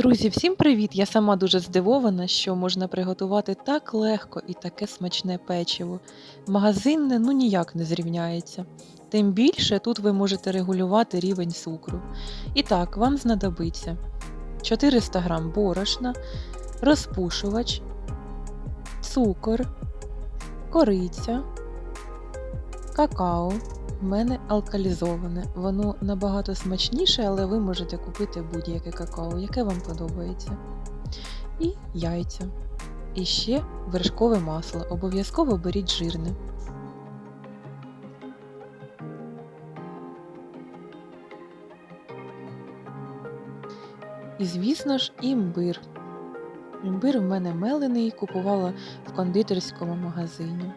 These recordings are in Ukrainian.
Друзі, всім привіт! Я сама дуже здивована, що можна приготувати так легко і таке смачне печиво. Магазинне ну ніяк не зрівняється. Тим більше тут ви можете регулювати рівень цукру. І так, вам знадобиться 400 г борошна, розпушувач, цукор, кориця, какао. В мене алкалізоване. Воно набагато смачніше, але ви можете купити будь-яке какао, яке вам подобається. І яйця. І ще вершкове масло. Обов'язково беріть жирне. І, звісно ж, імбир. Імбир в мене мелений, купувала в кондитерському магазині.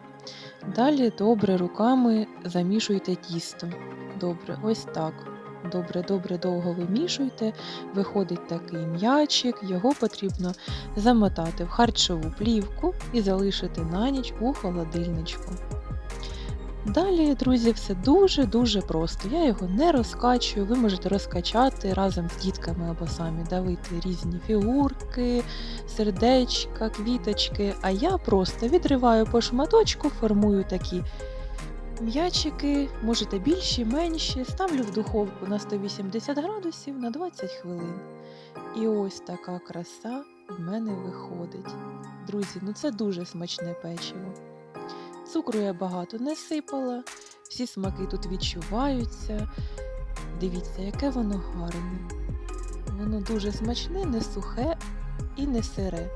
Далі добре руками замішуйте тісто. Добре, ось так. Добре, добре, довго вимішуйте. Виходить такий м'ячик, його потрібно замотати в харчову плівку і залишити на ніч у холодильничку. Далі, друзі, все дуже-дуже просто. Я його не розкачую, ви можете розкачати разом з дітками або самі давити різні фігурки, сердечка, квіточки. А я просто відриваю по шматочку, формую такі м'ячики, можете більші, менші, ставлю в духовку на 180 градусів на 20 хвилин. І ось така краса в мене виходить. Друзі, ну це дуже смачне печиво. Цукру я багато не сипала, всі смаки тут відчуваються. Дивіться, яке воно гарне. Воно дуже смачне, не сухе і не сире.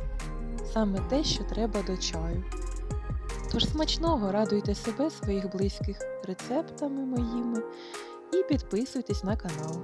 Саме те, що треба до чаю. Тож смачного радуйте себе, своїх близьких рецептами моїми і підписуйтесь на канал.